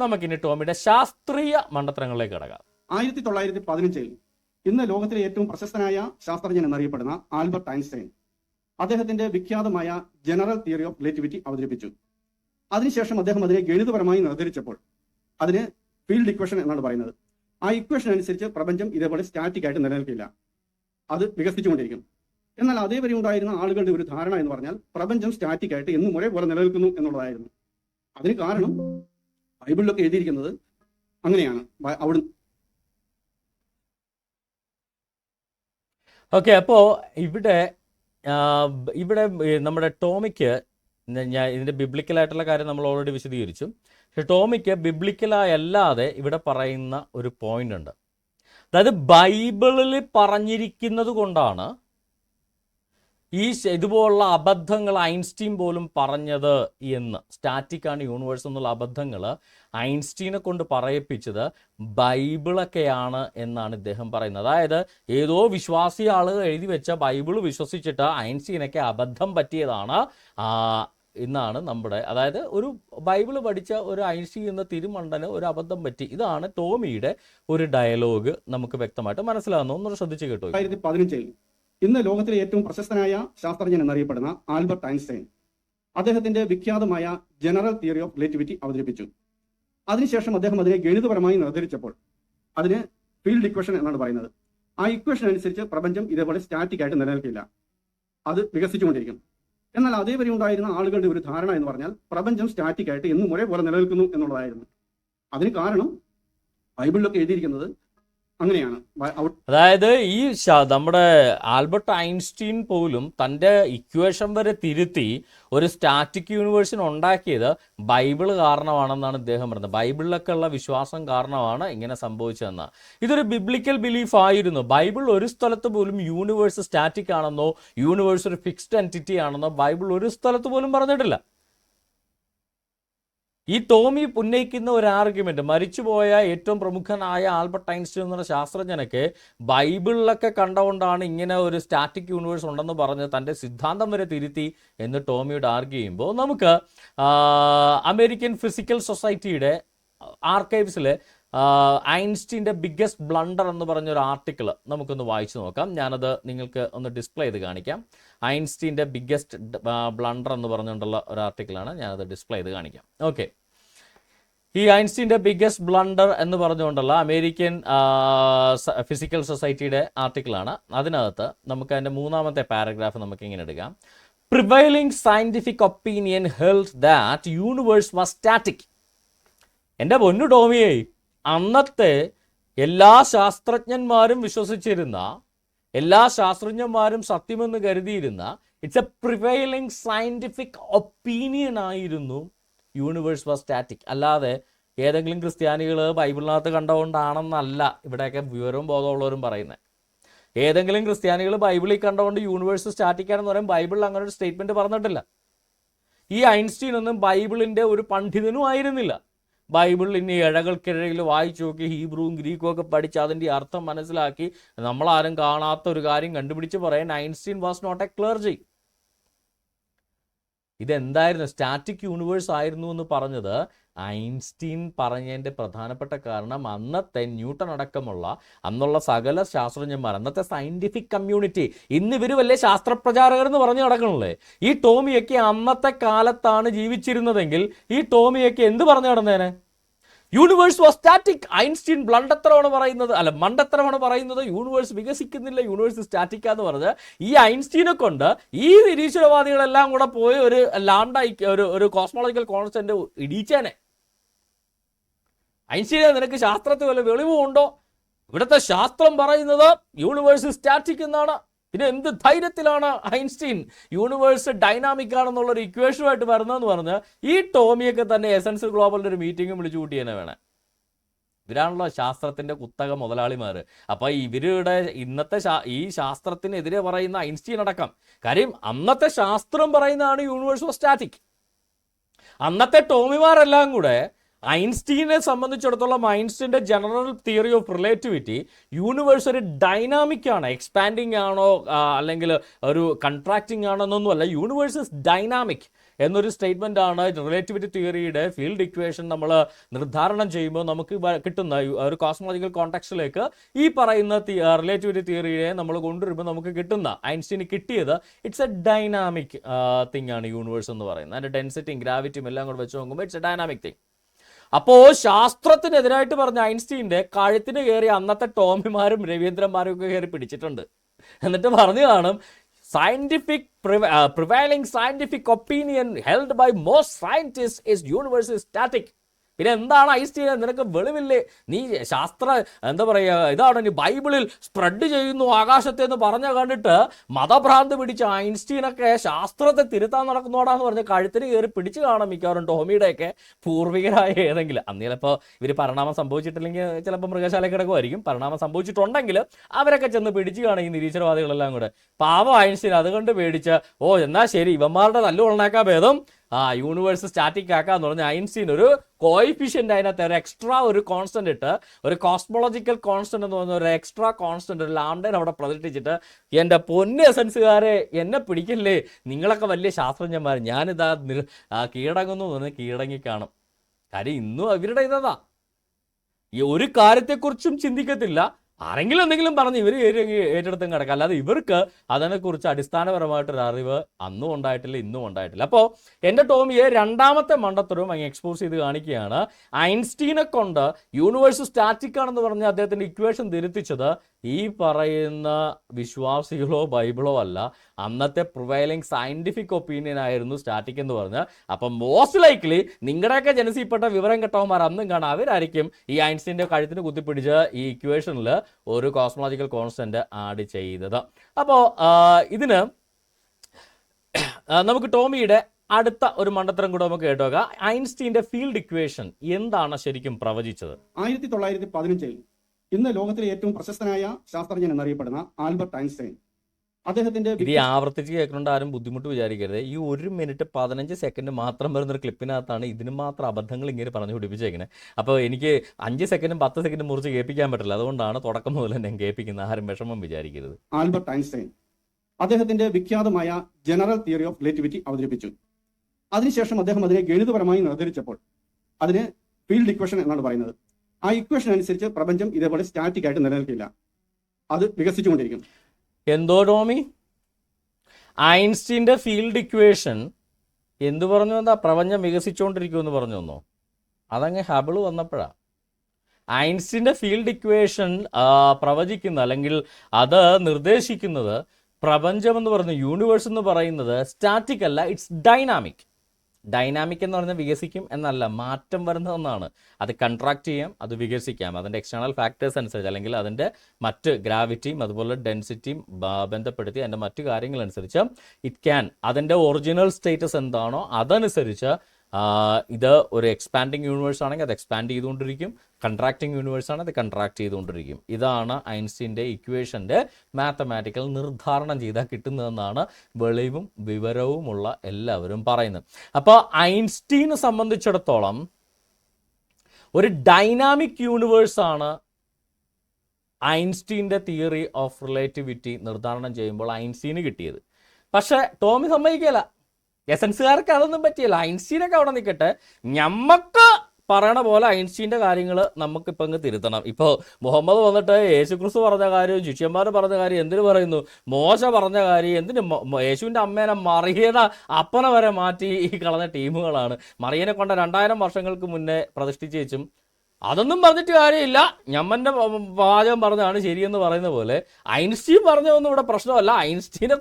നമുക്കിനി ടോമിയുടെ ശാസ്ത്രീയ മണ്ടത്തരങ്ങളിലേക്ക് കിടക്കാം. ആയിരത്തി തൊള്ളായിരത്തി പതിനഞ്ചിൽ ഇന്ന് ലോകത്തിലെ ഏറ്റവും പ്രശസ്തനായ ശാസ്ത്രജ്ഞൻ എന്നറിയപ്പെടുന്ന ആൽബർട്ട് ഐൻസ്റ്റൈൻ അദ്ദേഹത്തിന്റെ വിഖ്യാതമായ ജനറൽ തിയറി ഓഫ് റിലേറ്റിവിറ്റി അവതരിപ്പിച്ചു. അതിനുശേഷം അദ്ദേഹം അതിനെ ഗണിതപരമായി നിർദ്ധരിച്ചപ്പോൾ അതിന് ഫീൽഡ് ഇക്വേഷൻ എന്നാണ് പറയുന്നത്. ആ ഇക്വേഷൻ അനുസരിച്ച് പ്രപഞ്ചം ഇതേപോലെ സ്റ്റാറ്റിക് ആയിട്ട് നിലനിൽക്കില്ല. അത് വികസിച്ചുകൊണ്ടിരിക്കും. എന്നാൽ അതേവരെ ഉണ്ടായിരുന്ന ആളുകളുടെ ഒരു ധാരണ എന്ന് പറഞ്ഞാൽ പ്രപഞ്ചം സ്റ്റാറ്റിക് ആയിട്ട് എന്നും ഒരേപോലെ നിലനിൽക്കുന്നു എന്നുള്ളതായിരുന്നു. അതിന് കാരണം ബൈബിളിലൊക്കെ എഴുതിയിരിക്കുന്നത് അങ്ങനെയാണ്. അവിടെ ഓക്കെ അപ്പോൾ ഇവിടെ ഇവിടെ നമ്മുടെ ടോമിക്ക് ഞാൻ ഇതിന്റെ ബിബ്ലിക്കലായിട്ടുള്ള കാര്യം നമ്മൾ ഓൾറെഡി വിശദീകരിച്ചു. പക്ഷെ ടോമിക്ക് ബിബ്ലിക്കലായല്ലാതെ ഇവിടെ പറയുന്ന ഒരു പോയിന്റ് ഉണ്ട്. അതായത് ബൈബിളിൽ പറഞ്ഞിരിക്കുന്നത് കൊണ്ടാണ് ഈ ഇതുപോലുള്ള അബദ്ധങ്ങൾ ഐൻസ്റ്റീൻ പോലും പറഞ്ഞത് എന്ന്. സ്റ്റാറ്റിക് ആണ് യൂണിവേഴ്സ് എന്നുള്ള അബദ്ധങ്ങൾ ഐൻസ്റ്റീനെ കൊണ്ട് പറയിപ്പിച്ചത് ബൈബിളൊക്കെയാണ് എന്നാണ് ഇദ്ദേഹം പറയുന്നത്. അതായത് ഏതോ വിശ്വാസി ആളുകൾ എഴുതി വെച്ച ബൈബിൾ വിശ്വസിച്ചിട്ട് ഐൻസ്റ്റീനൊക്കെ അബദ്ധം പറ്റിയതാണ് എന്നാണ് നമ്മുടെ അതായത് ഒരു ബൈബിൾ പഠിച്ച ഒരു ഐൻസ്റ്റീൻ എന്ന തിരുമണ്ടന് ഒരു അബദ്ധം പറ്റി. ഇതാണ് ടോമിയുടെ ഒരു ഡയലോഗ് നമുക്ക് വ്യക്തമായിട്ട് മനസ്സിലാകുന്നു ഒന്നുകൂടെ ശ്രദ്ധിച്ചു കേട്ടോ പതിനഞ്ചിൽ ഇന്ന് ലോകത്തിലെ ഏറ്റവും പ്രശസ്തനായ ശാസ്ത്രജ്ഞൻ എന്നറിയപ്പെടുന്ന ആൽബർട്ട് ഐൻസ്റ്റൈൻ അദ്ദേഹത്തിന്റെ വിഖ്യാതമായ ജനറൽ തിയറി ഓഫ് റിലേറ്റിവിറ്റി അവതരിപ്പിച്ചു. അതിനുശേഷം അദ്ദേഹം അതിനെ ഗണിതപരമായി നിർദ്ധരിച്ചപ്പോൾ അതിന് ഫീൽഡ് ഇക്വേഷൻ എന്നാണ് പറയുന്നത്. ആ ഇക്വേഷൻ അനുസരിച്ച് പ്രപഞ്ചം ഇതേപോലെ സ്റ്റാറ്റിക് ആയിട്ട് നിലനിൽക്കില്ല. അത് വികസിച്ചുകൊണ്ടിരിക്കും. എന്നാൽ അതേവരെ ഉണ്ടായിരുന്ന ആളുകളുടെ ഒരു ധാരണ എന്ന് പറഞ്ഞാൽ പ്രപഞ്ചം സ്റ്റാറ്റിക് ആയിട്ട് എന്നും ഒരേപോലെ നിലനിൽക്കുന്നു എന്നുള്ളതായിരുന്നു. അതിന് കാരണം ബൈബിളിലൊക്കെ എഴുതിയിരിക്കുന്നത് അങ്ങനെയാണ്. അതായത് ഈ നമ്മുടെ ആൽബർട്ട് ഐൻസ്റ്റീൻ പോലും തന്റെ ഇക്വേഷൻ വരെ തിരുത്തി ഒരു സ്റ്റാറ്റിക് യൂണിവേഴ്സിന് ഉണ്ടാക്കിയത് ബൈബിൾ കാരണമാണെന്നാണ് ഇദ്ദേഹം പറയുന്നത് ബൈബിളിലൊക്കെ ഉള്ള വിശ്വാസം കാരണമാണ് ഇങ്ങനെ സംഭവിച്ചതെന്ന്. ഇതൊരു ബിബ്ലിക്കൽ ബിലീഫ് ആയിരുന്നു. ബൈബിൾ ഒരു സ്ഥലത്ത് പോലും യൂണിവേഴ്സ് സ്റ്റാറ്റിക് ആണെന്നോ യൂണിവേഴ്സ് ഒരു ഫിക്സ്ഡ് എന്റിറ്റി ആണെന്നോ ബൈബിൾ ഒരു സ്ഥലത്ത് പോലും പറഞ്ഞിട്ടില്ല. ഈ ടോമി ഉന്നയിക്കുന്ന ഒരു ആർഗ്യുമെന്റ് മരിച്ചുപോയ ഏറ്റവും പ്രമുഖനായ ആൽബർട്ട് ഐൻസ്റ്റീൻ എന്ന ശാസ്ത്രജ്ഞനൊക്കെ ബൈബിളിലൊക്കെ കണ്ടുകൊണ്ടാണ് ഇങ്ങനെ ഒരു സ്റ്റാറ്റിക് യൂണിവേഴ്സ് ഉണ്ടെന്ന് പറഞ്ഞ് തന്റെ സിദ്ധാന്തം വരെ തിരുത്തി എന്ന് ടോമിയോട് ആർഗ്യ ചെയ്യുമ്പോൾ നമുക്ക് അമേരിക്കൻ ഫിസിക്കൽ സൊസൈറ്റിയുടെ ആർക്കൈവ്സിൽ ഐൻസ്റ്റീന്റെ ബിഗ്ഗസ്റ്റ് ബ്ലണ്ടർ എന്ന് പറഞ്ഞൊരു ആർട്ടിക്കിൾ നമുക്കൊന്ന് വായിച്ചു നോക്കാം. ഞാനത് നിങ്ങൾക്ക് ഒന്ന് ഡിസ്പ്ലേ ചെയ്ത് കാണിക്കാം. ഐൻസ്റ്റീന്റെ ബിഗ്ഗസ്റ്റ് ബ്ലണ്ടർ എന്ന് പറഞ്ഞുകൊണ്ടുള്ള ഒരു ആർട്ടിക്കിളാണ് ഞാനത് ഡിസ്പ്ലേ ചെയ്ത് കാണിക്കാം. ഓക്കെ ഈ ഐൻസ്റ്റീന്റെ ബിഗ്ഗസ്റ്റ് ബ്ലണ്ടർ എന്ന് പറഞ്ഞുകൊണ്ടുള്ള അമേരിക്കൻ ഫിസിക്കൽ സൊസൈറ്റിയുടെ ആർട്ടിക്കിളാണ് അതിനകത്ത് നമുക്ക് അതിന്റെ മൂന്നാമത്തെ പാരഗ്രാഫ് നമുക്ക് ഇങ്ങനെ എടുക്കാം. Prevailing scientific opinion held that universe was static എന്റെ പൊന്നു ടോമിയെ അന്നത്തെ എല്ലാ ശാസ്ത്രജ്ഞന്മാരും വിശ്വസിച്ചിരുന്ന എല്ലാ ശാസ്ത്രജ്ഞന്മാരും സത്യമെന്ന് കരുതിയിരുന്ന it's a prevailing scientific opinion ആയിരുന്നു യൂണിവേഴ്സ് വാസ് സ്റ്റാറ്റിക് അല്ലാതെ ഏതെങ്കിലും ക്രിസ്ത്യാനികൾ ബൈബിളിനകത്ത് കണ്ടുകൊണ്ടാണെന്നല്ല ഇവിടെയൊക്കെ വിവരവും ബോധമുള്ളവരും പറയുന്നത് ഏതെങ്കിലും ക്രിസ്ത്യാനികൾ ബൈബിളിൽ കണ്ടുകൊണ്ട് യൂണിവേഴ്സ് സ്റ്റാറ്റിക് ആണെന്ന് പറയും ബൈബിളിൽ അങ്ങനെ ഒരു സ്റ്റേറ്റ്മെന്റ് പറഞ്ഞിട്ടില്ല. ഈ ഐൻസ്റ്റീൻ ഒന്നും ബൈബിളിന്റെ ഒരു പണ്ഡിതനും ആയിരുന്നില്ല. ബൈബിളിൽ ഇനി ഇഴകൾക്കിഴയിൽ വായിച്ചു നോക്കി ഹീബ്രുവും ഗ്രീക്കും ഒക്കെ പഠിച്ച് അതിന്റെ അർത്ഥം മനസ്സിലാക്കി നമ്മളാരും കാണാത്ത ഒരു കാര്യം കണ്ടുപിടിച്ച് പറയാൻ Einstein was not a clergy ഇതെന്തായിരുന്നു? Static universe ആയിരുന്നു എന്ന് പറഞ്ഞത് ഐൻസ്റ്റീൻ പറഞ്ഞതിന്റെ പ്രധാനപ്പെട്ട കാരണം അന്നത്തെ ന്യൂട്ടൺ അടക്കമുള്ള അന്നുള്ള സകല ശാസ്ത്രജ്ഞന്മാർ അന്നത്തെ സയന്റിഫിക് കമ്മ്യൂണിറ്റി ഇന്ന് ഇവർ വലിയ ശാസ്ത്രപ്രചാരകർ എന്ന് പറഞ്ഞു നടക്കണല്ലേ? ഈ ടോമിയൊക്കെ അന്നത്തെ കാലത്താണ് ജീവിച്ചിരുന്നതെങ്കിൽ ഈ ടോമിയൊക്കെ എന്ത് പറഞ്ഞു നടന്നേനെ? യൂണിവേഴ്സ് വാസ് സ്റ്റാറ്റിക് ഐൻസ്റ്റീൻ ബ്ലണ്ടത്തരമാണ് പറയുന്നത് അല്ല മണ്ടത്തരമാണ് പറയുന്നത് യൂണിവേഴ്സ് വികസിക്കുന്നില്ല യൂണിവേഴ്സ് സ്റ്റാറ്റിക് എന്ന് പറഞ്ഞ് ഈ ഐൻസ്റ്റീനെ കൊണ്ട് ഈ നിരീശ്വരവാദികളെല്ലാം കൂടെ പോയി ഒരു ലാണ്ടായി ഒരു ഒരു കോസ്മോളജിക്കൽ കോൺസ്റ്റന്റ് ഇടിച്ചേനെ. ഐൻസ്റ്റീനെ നിനക്ക് ശാസ്ത്രത്തിൽ വല്ല വെളിവുണ്ടോ ഇവിടുത്തെ ശാസ്ത്രം പറയുന്നത് യൂണിവേഴ്സ് സ്റ്റാറ്റിക് എന്നാണ്. പിന്നെ എന്ത് ധൈര്യത്തിലാണ് ഐൻസ്റ്റീൻ? യൂണിവേഴ്സ് ഡൈനാമിക് ആണെന്നുള്ള ഒരു ഇക്വേഷനുമായിട്ട് വരുന്നതെന്ന് പറഞ്ഞ് ഈ ടോമിയൊക്കെ തന്നെ എസൻസ് ഗ്ലോബലിന്റെ ഒരു മീറ്റിംഗും വിളിച്ചു കൂട്ടി തന്നെ വേണേ. ഇവരാണല്ലോ ശാസ്ത്രത്തിന്റെ കുത്തക മുതലാളിമാർ. അപ്പൊ ഇവരുടെ ഇന്നത്തെ ഈ ശാസ്ത്രത്തിനെതിരെ പറയുന്ന ഐൻസ്റ്റീൻ അടക്കം. കാര്യം അന്നത്തെ ശാസ്ത്രം പറയുന്നതാണ് യൂണിവേഴ്സ് ഓഫ് സ്റ്റാറ്റിക് അന്നത്തെ ടോമിമാരെല്ലാം കൂടെ ഐൻസ്റ്റീനെ സംബന്ധിച്ചിടത്തോളം ഐൻസ്റ്റീന്റെ general theory of relativity universe ഒരു ഡൈനാമിക് ആണ്. എക്സ്പാൻഡിങ് ആണോ അല്ലെങ്കിൽ ഒരു കൺട്രാക്റ്റിംഗ് ആണോ എന്നൊന്നുമല്ല യൂണിവേഴ്സ് ഇസ് ഡൈനാമിക് എന്നൊരു സ്റ്റേറ്റ്മെന്റ് ആണ് റിലേറ്റിവിറ്റി തിയറിയുടെ ഫീൽഡ് ഇക്വേഷൻ നമ്മൾ നിർദ്ധാരണം ചെയ്യുമ്പോൾ നമുക്ക് കിട്ടുന്ന ഒരു കോസ്മോളജിക്കൽ കോൺടാക്സിലേക്ക് ഈ പറയുന്ന റിലേറ്റിവിറ്റി തിയറിയെ നമ്മൾ കൊണ്ടുവരുമ്പോൾ നമുക്ക് കിട്ടുന്ന ഐൻസ്റ്റീന് കിട്ടിയത് ഇറ്റ്സ് എ ഡൈനാമിക് തിങ് ആണ് യൂണിവേഴ്സ് എന്ന് പറയുന്നത്. അതിന്റെ ഡെൻസിറ്റിയും ഗ്രാവിറ്റിയും എല്ലാം കൂടെ വെച്ച് നോക്കുമ്പോൾ ഇറ്റ്സ് എ ഡൈനാമിക് തിങ്. അപ്പോ ശാസ്ത്രത്തിനെതിരായിട്ട് പറഞ്ഞ ഐൻസ്റ്റീന്റെ കഴുത്തിന് കയറി അന്നത്തെ ടോമിമാരും രവീന്ദ്രന്മാരും ഒക്കെ കയറി പിടിച്ചിട്ടുണ്ട്. എന്നിട്ട് പറഞ്ഞു കാണും scientific prevailing scientific opinion held by most scientist is universe static പിന്നെ എന്താണ് ഐസ് ഐൻസ്റ്റീൻ നിനക്ക് വെളിവില്ലേ? നീ ശാസ്ത്ര എന്താ പറയുക ഇതാണ് നീ ബൈബിളിൽ സ്പ്രെഡ് ചെയ്യുന്നു ആകാശത്തെ എന്ന് പറഞ്ഞ കണ്ടിട്ട് മതഭ്രാന്ത് പിടിച്ച ഐൻസ്റ്റീനൊക്കെ ശാസ്ത്രത്തെ തിരുത്താൻ നടക്കുന്നോടാന്ന് പറഞ്ഞ് കഴുത്തിന് കയറി പിടിച്ചു കാണാം മിക്കവാറും ടോമിയുടെയൊക്കെ പൂർവികരായ ഏതെങ്കിലും. അന്ന് ചിലപ്പോൾ ഇവർ പരിണാമം സംഭവിച്ചിട്ടില്ലെങ്കിൽ ചിലപ്പോൾ മൃഗശാല കിടക്കുമായിരിക്കും. പരിണാമം സംഭവിച്ചിട്ടുണ്ടെങ്കിൽ അവരൊക്കെ ചെന്ന് പിടിച്ചു കാണും ഈ നിരീശ്വരവാദികളെല്ലാം കൂടെ. പാവം ഐൻസ്റ്റീൻ അതുകൊണ്ട് പേടിച്ച് ഓ എന്നാ ശരി ഇവന്മാരുടെ നല്ല തല്ലുകൊള്ളേക്കാ ഭേദം. ആ യൂണിവേഴ്സ് സ്റ്റാറ്റിക് ആക്കാന്ന് പറഞ്ഞ ഐൻസ്റ്റീൻ ഒരു കോയിഫിഷ്യന്റ് അതിനകത്ത് ഒരു എക്സ്ട്രാ ഒരു കോൺസ്റ്റന്റ് ഇട്ട് ഒരു കോസ്മോളജിക്കൽ കോൺസ്റ്റന്റ് എന്ന് പറഞ്ഞ ഒരു എക്സ്ട്രാ കോൺസ്റ്റന്റ് ഒരു ലാംഡൻ അവിടെ പ്രദർശിച്ചിട്ട് എന്റെ പൊന്ന് എസൻസുകാരെ എന്നെ പിടിക്കില്ലേ? നിങ്ങളൊക്കെ വലിയ ശാസ്ത്രജ്ഞന്മാർ. ഞാനിതാ നിർ- ആ, കീഴടങ്ങുന്നു എന്ന് കീടങ്ങി കാണും കാര്യം ഇന്നും അവരുടെ ഇതാ. ഈ ഒരു കാര്യത്തെക്കുറിച്ചും ചിന്തിക്കത്തില്ല. ആരെങ്കിലും എന്തെങ്കിലും പറഞ്ഞ് ഇവർ ഏറ്റെടുത്തും കിടക്കുക അല്ലാതെ ഇവർക്ക് അതിനെക്കുറിച്ച് അടിസ്ഥാനപരമായിട്ടൊരു അറിവ് അന്നും ഉണ്ടായിട്ടില്ല ഇന്നും ഉണ്ടായിട്ടില്ല. അപ്പോൾ എന്റെ ടോമിയെ രണ്ടാമത്തെ മണ്ടത്തരവും അങ്ങ് എക്സ്പോസ് ചെയ്ത് കാണിക്കുകയാണ്. ഐൻസ്റ്റീനെ കൊണ്ട് യൂണിവേഴ്സ് സ്റ്റാറ്റിക് ആണെന്ന് പറഞ്ഞ് അദ്ദേഹത്തിന്റെ ഇക്വേഷൻ തിരുത്തിച്ചത് ഈ പറയുന്ന വിശ്വാസികളോ ബൈബിളോ അല്ല അന്നത്തെ പ്രിവൈലിംഗ് സയന്റിഫിക് ഒപ്പീനിയൻ ആയിരുന്നു സ്റ്റാറ്റിക് എന്ന് പറഞ്ഞാൽ. അപ്പം മോസ്റ്റ് ലൈക്ലി നിങ്ങളുടെയൊക്കെ ജനസിൽപ്പെട്ട വിവരം കെട്ടവന്മാർ അന്നും കാണാം. അവരായിരിക്കും ഈ ഐൻസ്റ്റീന്റെ കഴുത്തിന് കുത്തിപ്പിടിച്ച് ഈ ഇക്വേഷനിൽ ഒരു കോസ്മോളജിക്കൽ കോൺസ്റ്റന്റ് ആഡ് ചെയ്തത്. അപ്പോൾ ഇതിന് നമുക്ക് ടോമിയുടെ അടുത്ത ഒരു മണ്ടത്തരം കൂടെ നമുക്ക് കേട്ടോക്കാം. ഐൻസ്റ്റീന്റെ ഫീൽഡ് ഇക്വേഷൻ എന്താണ് ശരിക്കും പ്രവചിച്ചത്? ആയിരത്തി തൊള്ളായിരത്തി പതിനഞ്ചിൽ ഇന്ന് ലോകത്തിലെ ഏറ്റവും പ്രശസ്തനായ ശാസ്ത്രജ്ഞൻ എന്നറിയപ്പെടുന്ന ആൽബർട്ട് ഐൻസ്റ്റൈൻ. അദ്ദേഹത്തിന്റെ ഇത് ആവർത്തിച്ച് കേൾക്കുന്നുണ്ട് ആരും ബുദ്ധിമുട്ട് വിചാരിക്കരുത്. ഈ ഒരു മിനിറ്റ് പതിനഞ്ച് സെക്കൻഡ് മാത്രം വരുന്ന ഒരു ക്ലിപ്പിനകത്താണ് ഇതിന് മാത്രം അബദ്ധങ്ങൾ ഇങ്ങനെ പറഞ്ഞു പിടിപ്പിച്ചേക്കുന്നത് അപ്പോൾ എനിക്ക് അഞ്ച് സെക്കൻഡും പത്ത് സെക്കൻഡും മുറിച്ച് കേൾപ്പിക്കാൻ പറ്റില്ല. അതുകൊണ്ടാണ് തുടക്കം മുതൽ തന്നെ കേൾപ്പിക്കുന്നത്. ആരും വിഷമം വിചാരിക്കരുത്. ആൽബർട്ട് ഐൻസ്റ്റൈൻ അദ്ദേഹത്തിന്റെ വിഖ്യാതമായ ജനറൽ തിയറി ഓഫ് റിലേറ്റിവിറ്റി അവതരിപ്പിച്ചു. അതിനുശേഷം അദ്ദേഹം അതിനെ ഗണിതപരമായി നിർദ്ധരിച്ചപ്പോൾ അതിന് ഫീൽഡ് ഇക്വേഷൻ എന്നാണ് പറയുന്നത്. ആ ഇക്വേഷൻ അനുസരിച്ച് പ്രപഞ്ചം ഇതേപോലെ സ്റ്റാറ്റിക് ആയിട്ട് നിലനിൽക്കില്ല. അത് വികസിച്ചുകൊണ്ടിരിക്കും. എന്തോ ടോമി? ഐൻസ്റ്റീന്റെ ഫീൽഡ് ഇക്വേഷൻ എന്തു പറഞ്ഞു എന്താ പ്രപഞ്ചം വികസിച്ചുകൊണ്ടിരിക്കുമെന്ന് പറഞ്ഞു തന്നോ അതങ്ങ് ഹബിൾ വന്നപ്പോഴാ. ഐൻസ്റ്റീന്റെ ഫീൽഡ് ഇക്വേഷൻ പ്രവചിക്കുന്ന അല്ലെങ്കിൽ അത് നിർദ്ദേശിക്കുന്നത് പ്രപഞ്ചം എന്ന് പറയുന്ന യൂണിവേഴ്സ് എന്ന് പറയുന്നത് സ്റ്റാറ്റിക് അല്ല ഇറ്റ്സ് ഡൈനാമിക് ഡൈനാമിക് എന്ന് പറഞ്ഞാൽ വികസിക്കും എന്നല്ല മാറ്റം വരുന്ന ഒന്നാണ്. അത് കൺട്രാക്ട് ചെയ്യാം അത് വികസിക്കാം. അതിന്റെ എക്സ്റ്റേണൽ ഫാക്ടേഴ്സ് അനുസരിച്ച് അല്ലെങ്കിൽ അതിന്റെ മറ്റ് ഗ്രാവിറ്റിയും അതുപോലെ ഡെൻസിറ്റിയും ബന്ധപ്പെടുത്തി അതിന്റെ മറ്റു കാര്യങ്ങളനുസരിച്ച് ഇറ്റ് ക്യാൻ അതിന്റെ ഒറിജിനൽ സ്റ്റേറ്റസ് എന്താണോ അതനുസരിച്ച് ഇത് ഒരു എക്സ്പാൻഡിങ് യൂണിവേഴ്സ് ആണെങ്കിൽ അത് എക്സ്പാൻഡ് ചെയ്തുകൊണ്ടിരിക്കും. കൺട്രാക്റ്റിംഗ് യൂണിവേഴ്സാണ് അത് കൺട്രാക്ട് ചെയ്തുകൊണ്ടിരിക്കും. ഇതാണ് ഐൻസ്റ്റീന്റെ ഇക്വേഷന്റെ മാത്തമാറ്റിക്കൽ നിർദ്ധാരണം ചെയ്താൽ കിട്ടുന്നതെന്നാണ് വെളിവും വിവരവുമുള്ള എല്ലാവരും പറയുന്നത്. അപ്പോൾ ഐൻസ്റ്റീനെ സംബന്ധിച്ചിടത്തോളം ഒരു ഡൈനാമിക് യൂണിവേഴ്സാണ് ഐൻസ്റ്റീന്റെ തിയറി ഓഫ് റിലേറ്റിവിറ്റി നിർദ്ധാരണം ചെയ്യുമ്പോൾ ഐൻസ്റ്റീന് കിട്ടിയത്. പക്ഷേ ടോമി സമ്മതിക്കില്ല എസൻസുകാർക്ക് അതൊന്നും പറ്റിയില്ല. ഐൻസ്റ്റീനൊക്കെ അവിടെ നിൽക്കട്ടെ. ഞമ്മക്ക് പറയണ പോലെ ഐൻസ്റ്റീന്റെ കാര്യങ്ങൾ നമുക്കിപ്പോൾ അങ്ങ് തിരുത്തണം. ഇപ്പോൾ മുഹമ്മദ് വന്നിട്ട് യേശുക്രിസ്തു പറഞ്ഞ കാര്യം ശിഷ്യന്മാർ പറഞ്ഞ കാര്യം എന്തിനു പറയുന്നു? മോശ പറഞ്ഞ കാര്യം എന്തിന് യേശുവിന്റെ അമ്മേനെ മറിയയുടെ അപ്പനെ വരെ മാറ്റി ഈ കളഞ്ഞ ടീമുകളാണ്. മറിയനെ കൊണ്ട രണ്ടായിരം വർഷങ്ങൾക്ക് മുന്നേ പ്രതിഷ്ഠിച്ച് വെച്ചും അതൊന്നും പറഞ്ഞിട്ട് കാര്യമില്ല. ഞമ്മന്റെ വാചകം പറഞ്ഞതാണ് ശരിയെന്ന് പറയുന്ന പോലെ. ഐൻസ്റ്റീൻ പറഞ്ഞതൊന്നും ഇവിടെ പ്രശ്നമല്ല. ഐൻസ്റ്റീനെ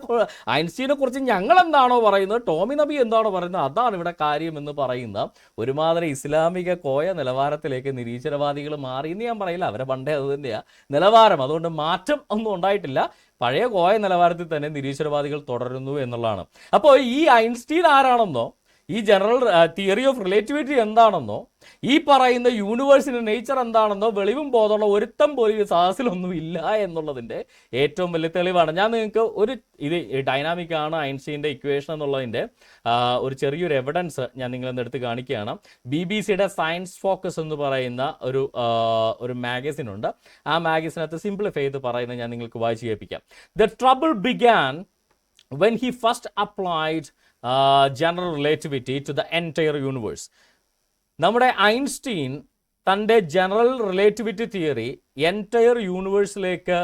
ഐൻസ്റ്റീനെ കുറിച്ച് ഞങ്ങൾ എന്താണോ പറയുന്നത് ടോമി നബി എന്താണോ പറയുന്നത് അതാണ് ഇവിടെ കാര്യം എന്ന് പറയുന്ന ഒരുമാതിരി ഇസ്ലാമിക കോയ നിലവാരത്തിലേക്ക് നിരീശ്വരവാദികൾ മാറി. എന്ന് ഞാൻ പറയില്ല അവരെ പണ്ടേ അത് തന്നെയാണ് നിലവാരം അതുകൊണ്ട് മാറ്റം ഒന്നും ഉണ്ടായിട്ടില്ല. പഴയ കോയ നിലവാരത്തിൽ തന്നെ നിരീശ്വരവാദികൾ തുടരുന്നു എന്നുള്ളതാണ്. അപ്പോൾ ഈ ഐൻസ്റ്റീൻ ആരാണെന്നോ ഈ ജനറൽ തിയറി ഓഫ് റിലേറ്റിവിറ്റി എന്താണെന്നോ ഈ പറയുന്ന യൂണിവേഴ്സിന്റെ നേച്ചർ എന്താണെന്നോ വെളിവും ബോധമുള്ള ഒരുത്തം പോലും ഈ സാഹസിലൊന്നും ഇല്ല എന്നുള്ളതിന്റെ ഏറ്റവും വലിയ തെളിവാണ്. ഞാൻ നിങ്ങൾക്ക് ഒരു ഇത് ഡൈനാമിക് ആണ് ഐൻസ്റ്റീന്റെ ഇക്വേഷൻ എന്നുള്ളതിന്റെ ഒരു ചെറിയൊരു എവിഡൻസ് ഞാൻ നിങ്ങളെന്ന് എടുത്ത് കാണിക്കുകയാണ്. ബി ബി സിയുടെ സയൻസ് ഫോക്കസ് എന്ന് പറയുന്ന ഒരു ഒരു മാഗസിൻ ഉണ്ട്. ആ മാഗസിനകത്ത് സിംപ്ലിഫൈ ചെയ്ത് പറയുന്നത് ഞാൻ നിങ്ങൾക്ക് വായിച്ച് കേൾപ്പിക്കാം. The trouble began when he first applied general relativity to the entire universe നമ്മുടെ ഐൻസ്റ്റീൻ തന്റെ ജനറൽ റിലേറ്റിവിറ്റി തിയറി എന്റയർ യൂണിവേഴ്സിലേക്ക്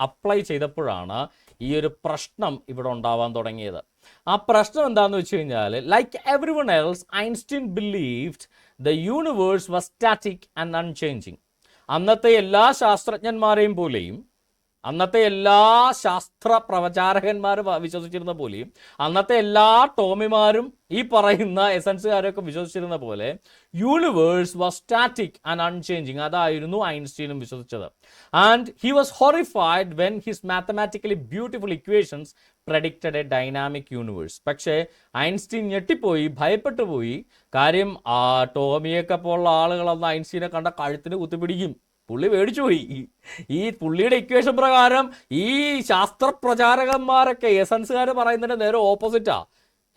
അപ്ലൈ ചെയ്തപ്പോഴാണ് ഈ ഒരു പ്രശ്നം ഇവിടെ ഉണ്ടാവാൻ തുടങ്ങിയത്. ആ പ്രശ്നം എന്താണെന്ന് വെച്ച് കഴിഞ്ഞാൽ like every one else Einstein believed the universe was static and unchanging അന്നത്തെ എല്ലാ ശാസ്ത്രജ്ഞന്മാരെയും പോലെയും അന്നത്തെ എല്ലാ ശാസ്ത്ര പ്രവചാരകന്മാരും വിശ്വസിച്ചിരുന്ന പോലെയും അന്നത്തെ എല്ലാ ടോമിമാരും ഈ പറയുന്ന എസൻസുകാരൊക്കെ വിശ്വസിച്ചിരുന്ന പോലെ universe was static and unchanging അതായിരുന്നു ഐൻസ്റ്റീനും വിശ്വസിച്ചത്. And he was horrified when his mathematically beautiful equations predicted a dynamic universe പക്ഷേ ഐൻസ്റ്റീൻ ഞെട്ടിപ്പോയി ഭയപ്പെട്ടു പോയി കാര്യം ആ ടോമിയൊക്കെ പോലുള്ള ആളുകളൊന്ന് ഐൻസ്റ്റീനെ കണ്ട കഴുത്തിന് കുത്തിപ്പിടിക്കും. പുള്ളി മേടിച്ചു പോയി. ഈ- പുള്ളിയുടെ ഇക്വേഷൻ പ്രകാരം ഈ ശാസ്ത്ര പ്രചാരകന്മാരൊക്കെ എസൻസുകാർ പറയുന്നതിന്റെ നേരെ ഓപ്പോസിറ്റാ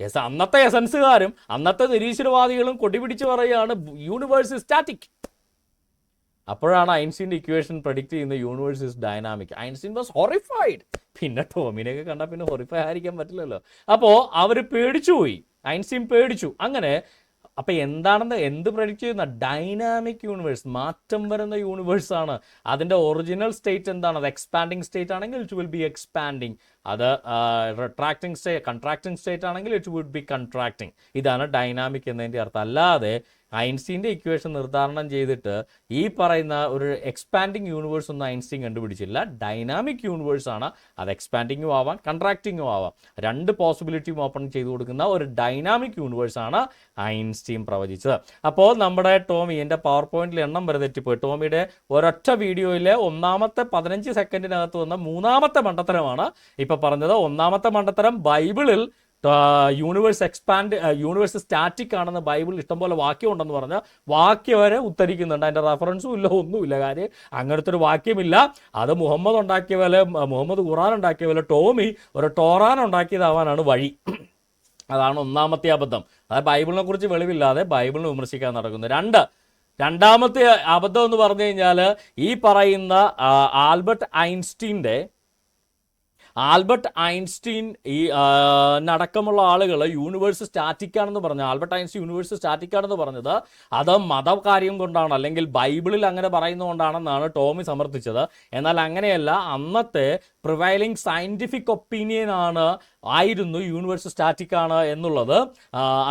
എസ് അന്നത്തെ എസൻസുകാരും അന്നത്തെ നിരീശ്വരവാദികളും കൊടിപിടിച്ച് പറയുകയാണ് യൂണിവേഴ്സ് സ്റ്റാറ്റിക് അപ്പോഴാണ് ഐൻസ്റ്റീന്റെ ഇക്വേഷൻ പ്രഡിക്റ്റ് ചെയ്യുന്ന universe is dynamic Einstein was horrified പിന്നെ ടോമിനെയൊക്കെ കണ്ടാൽ പിന്നെ ഹൊറിഫൈ ആയിരിക്കാൻ പറ്റില്ലല്ലോ. അപ്പോൾ അവർ പേടിച്ചു പോയി. ഐൻസ്റ്റീൻ പേടിച്ചു. അങ്ങനെ അപ്പൊ എന്താണെന്ന് എന്ത് പ്രൊഡിക്ട് ചെയ്യുന്ന? ഡൈനാമിക് യൂണിവേഴ്സ് മാറ്റം വരുന്ന യൂണിവേഴ്സ് ആണ്. അതിന്റെ ഒറിജിനൽ സ്റ്റേറ്റ് എന്താണ്? അത് എക്സ്പാൻഡിങ് സ്റ്റേറ്റ് ആണെങ്കിൽ ഇറ്റ് വിൽ ബി എക്സ്പാൻഡിങ് അത് റിട്രാക്ടിങ് സ്റ്റേ കൺട്രാക്ടിങ് സ്റ്റേറ്റ് ആണെങ്കിൽ ഇറ്റ് വുഡ് ബി കൺട്രാക്ടിങ് ഇതാണ് ഡൈനാമിക് എന്നതിന്റെ അർത്ഥം. അല്ലാതെ ഐൻസ്റ്റീന്റെ ഇക്വേഷൻ നിർദ്ധാരണം ചെയ്തിട്ട് ഈ പറയുന്ന ഒരു എക്സ്പാൻഡിങ് യൂണിവേഴ്സ് ഒന്നും ഐൻസ്റ്റീൻ കണ്ടുപിടിച്ചില്ല. ഡൈനാമിക് യൂണിവേഴ്സ് ആണ്. അത് എക്സ്പാൻഡിങ്ങും ആവാം കൺട്രാക്ടിങ്ങും ആവാം. രണ്ട് പോസിബിലിറ്റിയും ഓപ്പൺ ചെയ്തു കൊടുക്കുന്ന ഒരു ഡൈനാമിക് യൂണിവേഴ്സ് ആണ് ഐൻസ്റ്റീൻ പ്രവചിച്ചത്. അപ്പോൾ നമ്മുടെ ടോമി എന്റെ പവർ പോയിന്റിൽ എണ്ണം വരെ തെറ്റിപ്പോയി. ടോമിയുടെ ഒരൊറ്റ വീഡിയോയിലെ ഒന്നാമത്തെ പതിനഞ്ച് സെക്കൻഡിനകത്ത് വന്ന മൂന്നാമത്തെ മണ്ടത്തരമാണ് ഇപ്പൊ പറഞ്ഞത്. ഒന്നാമത്തെ മണ്ടത്തരം ബൈബിളിൽ യൂണിവേഴ്സ് എക്സ്പാൻഡ് യൂണിവേഴ്സ് സ്റ്റാറ്റിക് ആണെന്ന് ബൈബിളിൽ ഇഷ്ടംപോലെ വാക്യം ഉണ്ടെന്ന് പറഞ്ഞാൽ വാക്യം വരെ ഉത്തരിക്കുന്നുണ്ട് അതിന്റെ റെഫറൻസും ഇല്ല ഒന്നുമില്ല. കാര്യം അങ്ങനത്തെ ഒരു വാക്യമില്ല. അത് മുഹമ്മദ് ഉണ്ടാക്കിയ പോലെ മുഹമ്മദ് ഖുറാൻ ഉണ്ടാക്കിയ പോലെ ടോമി ഒരു ടോറാൻ ഉണ്ടാക്കിയതാവാനാണ് വഴി. അതാണ് ഒന്നാമത്തെ അബദ്ധം. അതായത് ബൈബിളിനെ കുറിച്ച് വെളിവില്ലാതെ ബൈബിളിനെ വിമർശിക്കാൻ നടക്കുന്നത് രണ്ട് രണ്ടാമത്തെ അബദ്ധം എന്ന് പറഞ്ഞു കഴിഞ്ഞാൽ ഈ പറയുന്ന ആൽബർട്ട് ഐൻസ്റ്റീന്റെ ആൽബർട്ട് ഐൻസ്റ്റീൻ ഈ അടക്കമുള്ള ആളുകൾ യൂണിവേഴ്സ് സ്റ്റാറ്റിക് ആണെന്ന് പറഞ്ഞു ആൽബർട്ട് ഐൻസ്റ്റീൻ യൂണിവേഴ്സ് സ്റ്റാറ്റിക് ആണെന്ന് പറഞ്ഞത് അത് മതകാര്യം കൊണ്ടാണ് അല്ലെങ്കിൽ ബൈബിളിൽ അങ്ങനെ പറയുന്നതുകൊണ്ടാണെന്നാണ് ടോമി സമർത്ഥിച്ചത്. എന്നാൽ അങ്ങനെയല്ല അന്നത്തെ പ്രിവൈലിംഗ് സയന്റിഫിക് ഒപ്പീനിയൻ ആണ് ആയിരുന്നു യൂണിവേഴ്സ് സ്റ്റാറ്റിക് ആണ് എന്നുള്ളത്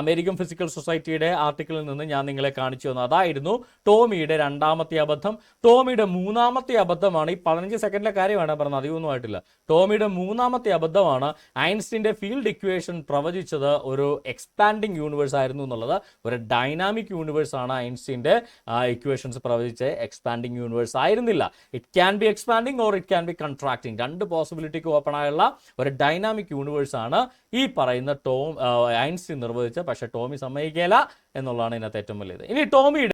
അമേരിക്കൻ ഫിസിക്കൽ സൊസൈറ്റിയുടെ ആർട്ടിക്കിളിൽ നിന്ന് ഞാൻ നിങ്ങളെ കാണിച്ചു തന്നു. അതായിരുന്നു ടോമിയുടെ രണ്ടാമത്തെ അബദ്ധം. ടോമിയുടെ മൂന്നാമത്തെ അബദ്ധമാണ് ഈ പതിനഞ്ച് സെക്കൻഡിലെ കാര്യമാണ് പറഞ്ഞത് അധികമൊന്നും ആയിട്ടില്ല. ടോമിയുടെ മൂന്നാമത്തെ അബദ്ധമാണ് ഐൻസ്റ്റീന്റെ ഫീൽഡ് ഇക്വേഷൻ പ്രവചിച്ചത് ഒരു എക്സ്പാൻഡിങ് യൂണിവേഴ്സ് ആയിരുന്നു എന്നുള്ളത്. ഒരു ഡൈനാമിക് യൂണിവേഴ്സ് ആണ് ഐൻസ്റ്റീന്റെ ഇക്വേഷൻസ് പ്രവചിച്ച് എക്സ്പാൻഡിങ് യൂണിവേഴ്സ് ആയിരുന്നില്ല. It can be expanding or it can be contracting രണ്ട് പോസിബിലിറ്റിക്ക് ഓപ്പൺ ആയുള്ള ഒരു ഡൈനാമിക് യൂണിവേഴ്സ് ആണ് ഈ പറയുന്ന ടോം ഐൻസ്റ്റീൻ നിർവചിച്ച പക്ഷേ ടോമി സമ്മതിക്കില്ല എന്നുള്ളതാണ് ഇതിനകത്ത് ഏറ്റവും വലിയത്. ഇനി ടോമിയുടെ